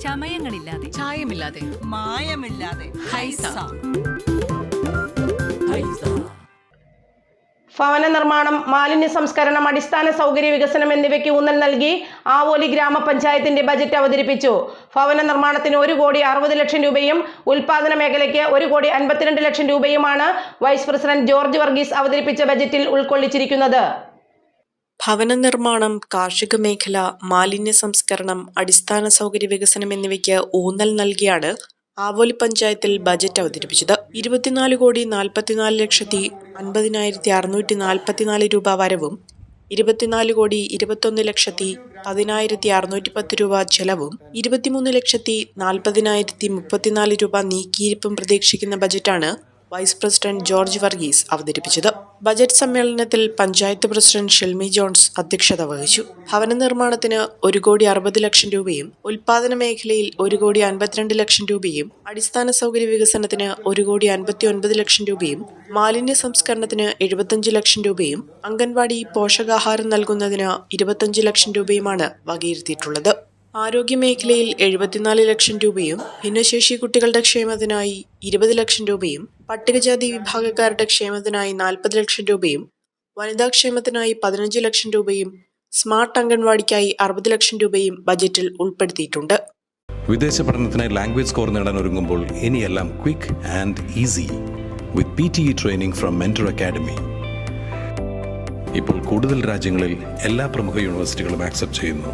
ചമയങ്ങളില്ലാതെ. ചായമില്ലാതെ. മായമില്ലാതെ. ഹൈസ. ഭവന നിർമ്മാണം മാലിന്യ സംസ്കരണം അടിസ്ഥാന സൗകര്യ വികസനം എന്നിവയ്ക്ക് ഊന്നൽ നൽകി ആവോലി ഗ്രാമപഞ്ചായത്തിന്റെ ബജറ്റ് അവതരിപ്പിച്ചു. ഭവന നിർമ്മാണത്തിന് ഒരു കോടി അറുപത് ലക്ഷം രൂപയും ഉൽപാദന മേഖലയ്ക്ക് ഒരു കോടി അൻപത്തിരണ്ട് ലക്ഷം രൂപയുമാണ് വൈസ് പ്രസിഡന്റ് ജോർജ് വർഗീസ് അവതരിപ്പിച്ച ബജറ്റിൽ ഉൾക്കൊള്ളിച്ചിരിക്കുന്നത്. ഭവന നിർമ്മാണം കാർഷിക മേഖല മാലിന്യ സംസ്കരണം അടിസ്ഥാന സൗകര്യ വികസനം എന്നിവയ്ക്ക് ഊന്നൽ നൽകിയാണ് ആവോലി പഞ്ചായത്തിൽ ബജറ്റ് അവതരിപ്പിച്ചത്. ഇരുപത്തിനാല് കോടി നാൽപ്പത്തിനാല് ലക്ഷത്തി അൻപതിനായിരത്തി അറുന്നൂറ്റി നാൽപ്പത്തിനാല് രൂപ വരവും ഇരുപത്തിനാല് കോടി ഇരുപത്തൊന്ന് ലക്ഷത്തി പതിനായിരത്തി അറുന്നൂറ്റി പത്ത് രൂപ ചെലവും ഇരുപത്തിമൂന്ന് ലക്ഷത്തി നാൽപ്പതിനായിരത്തി മുപ്പത്തിനാല് രൂപ നീക്കിയിരിപ്പും പ്രതീക്ഷിക്കുന്ന ബജറ്റാണ് വൈസ് പ്രസിഡന്റ് ജോർജ് വർഗീസ് അവതരിപ്പിച്ചത്. ബജറ്റ് സമ്മേളനത്തിൽ പഞ്ചായത്ത് പ്രസിഡന്റ് ഷെൽമി ജോൺസ് അധ്യക്ഷത വഹിച്ചു. ഭവന നിർമ്മാണത്തിന് ഒരു കോടി അറുപത് ലക്ഷം രൂപയും ഉൽപാദന മേഖലയിൽ ഒരു കോടി അൻപത്തിരണ്ട് ലക്ഷം രൂപയും അടിസ്ഥാന സൗകര്യ വികസനത്തിന് ഒരു കോടി അൻപത്തി ഒൻപത് ലക്ഷം രൂപയും മാലിന്യ സംസ്കരണത്തിന് എഴുപത്തഞ്ച് ലക്ഷം രൂപയും അംഗൻവാടി പോഷകാഹാരം നൽകുന്നതിന് ഇരുപത്തഞ്ച് ലക്ഷം രൂപയുമാണ് വകയിരുത്തിയിട്ടുള്ളത്. ആരോഗ്യമേഖലയിൽ എഴുപത്തിനാല് ലക്ഷം രൂപയും ഭിന്നശേഷി കുട്ടികളുടെ ക്ഷേമത്തിനായി ഇരുപത് ലക്ഷം രൂപയും പട്ടികജാതി വിഭാഗക്കാരുടെ ക്ഷേമത്തിനായി നാൽപ്പത് ലക്ഷം രൂപയും വനിതാ ക്ഷേമത്തിനായി പതിനഞ്ച് ലക്ഷം രൂപയും സ്മാർട്ട് അംഗൻവാടിക്കായി അറുപത് ലക്ഷം രൂപയും ബജറ്റിൽ ഉൾപ്പെടുത്തിയിട്ടുണ്ട്. വിദേശ പഠനത്തിനായി ലാംഗ്വേജ് സ്കോർ നേടാൻ ഒരുങ്ങുമ്പോൾ ഇനിയെല്ലാം quick and easy with P T E training from mentor academy ഇപ്പോൾ കൂടുതൽ രാജ്യങ്ങളിൽ എല്ലാ പ്രമുഖ യൂണിവേഴ്സിറ്റികളും ആക്സെപ്റ്റ് ചെയ്യുന്നു.